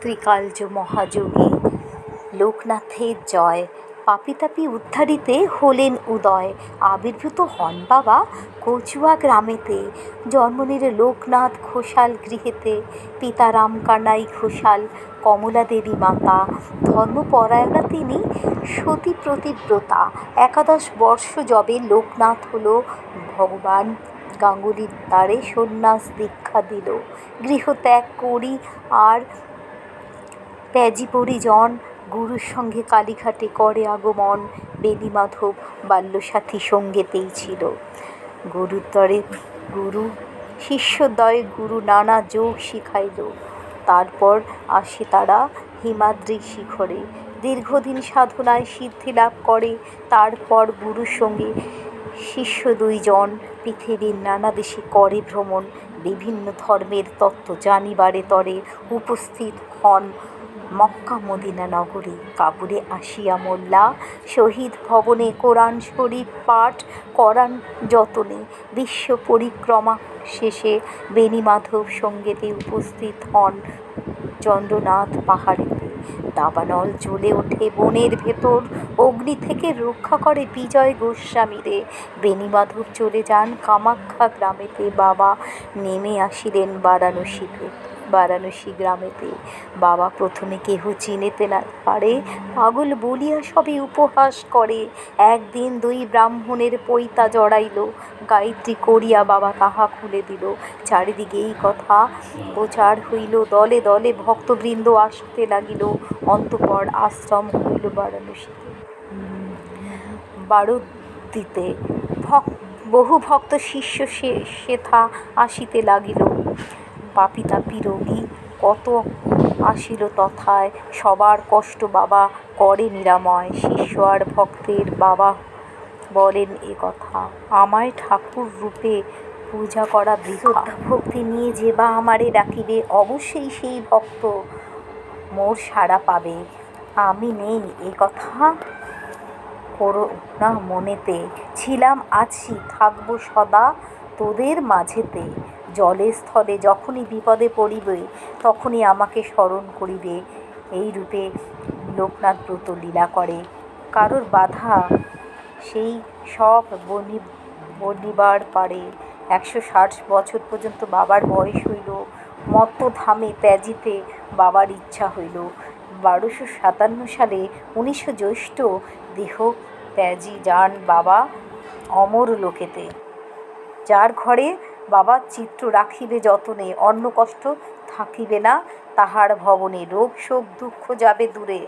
ত্রিকালজ মহাযোগী। লোকনাথের জয়। পাপীতাপী উদ্ধারিতে হলেন উদয়। আবির্ভূত হন বাবা কচুয়া গ্রামেতে। জন্ম নিলে লোকনাথ ঘোষাল গৃহেতে। পিতা রামকানাই ঘোষাল, কমলা দেবী মাতা। ধর্মপরায়ণা তিনি, সতী প্রতিব্রতা। একাদশ বর্ষ যবে লোকনাথ হলো ভগবান। গাঙ্গুলির দ্বারে সন্ন্যাস দীক্ষা দিল। গৃহত্যাগ করি আর ত্যাজি পরিজন গুরুর সঙ্গে কালীঘাটে করে আগমন, বেণীমাধব বাল্যসাথী সঙ্গেতেই ছিল। গুরুদ্বারে গুরু, শিষ্যদ্বয় গুরু নানা যোগ শিখাইল। তারপর আসে তারা হিমাদ্রি শিখরে। দীর্ঘদিন সাধনায় সিদ্ধি লাভ করে। তারপর গুরুর সঙ্গে শিষ্য দুইজন পৃথিবীর নানা দেশে করে ভ্রমণ। বিভিন্ন ধর্মের তত্ত্ব জানিবারে তরে উপস্থিত হন মক্কা মদিনা নগরে। কাবুলে আসিয়া মোল্লা, শহীদ ভবনে কোরআন শরীফ পাঠ করান যতনে। বিশ্ব পরিক্রমা শেষে বেণীমাধব সঙ্গেতে উপস্থিত হন চন্দ্রনাথ পাহাড়েতে দাবানল জ্বলে ওঠে বনের ভেতর। অগ্নি থেকে রক্ষা করে বিজয় গোস্বামীরে। বেণীমাধব চলে যান কামাখ্যা গ্রামেতে। বাবা নেমে আসিলেন বারাণসীতে। বারাণসী গ্রামেতে। বাবা প্রথমে কেহ চিনিতে না পারে। পাগল বলিয়া সবে উপহাস করে। একদিন দুই ব্রাহ্মণের পৈতা জড়াইল। গায়ত্রী করিয়া বাবা তাহা খুলে দিল। চারিদিকে এই কথা প্রচার হইল। দলে দলে ভক্তবৃন্দ আসতে লাগিল। অন্তঃপর আশ্রম হইল বারাণসীতে। বারোদিতে ভক বহু ভক্ত শিষ্য সে সেথা আসিতে লাগিল। পাপীতাপী রোগী কত আসিল তথায়, সবার কষ্ট বাবা করে নিরাময়, শিষ্য আর ভক্তের বাবা বলেন এ কথা। আমায় ঠাকুর রূপে পূজা করা বৃথা। ভক্তি নিয়ে যে বা আমারে ডাকিবে, অবশ্যই সেই ভক্ত মোর সাড়া পাবে। আমি নেই এ কথা। করো না মনেতে ছিলাম আছি, থাকব সদা। তোদের মাঝেতে। জলে স্থলে যখনই বিপদে পড়িবে, তখনই আমাকে স্মরণ করিবে। এই রূপে লোকনাথ ব্রত লীলা করে। কারোর বাধা সেই সব বনি, বনিবার পারে। একশো ষাট বছর পর্যন্ত বাবার বয়স হইল। মত্ত ধামে ত্যাজিতে বাবার ইচ্ছা হইল। বারোশো সাতান্ন সালে উনিশশো জ্যৈষ্ঠ দেহ ত্যাজি যান বাবা অমর লোকেতে। যার ঘরে বাবার চিত্র রাখিবে যতনে অন্য কষ্ট থাকিবে না, তাহার ভবনে রোগ শোক দুঃখ যাবে দূরে।